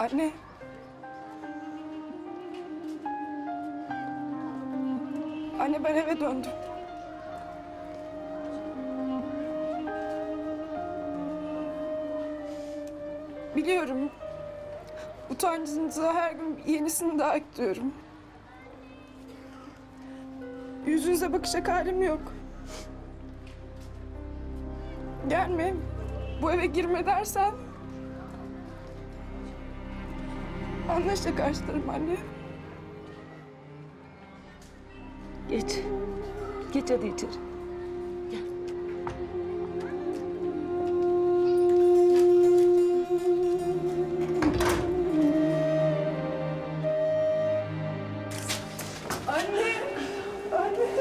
anne. Anne ben eve döndüm. Biliyorum. Utancınıza her gün yenisini daha ekliyorum. Yüzünüze bakacak halim yok. Gelme. Bu eve girme dersen... Anlaşla karşılarım anne. Geç. Geç hadi içeri. Anne! Anne!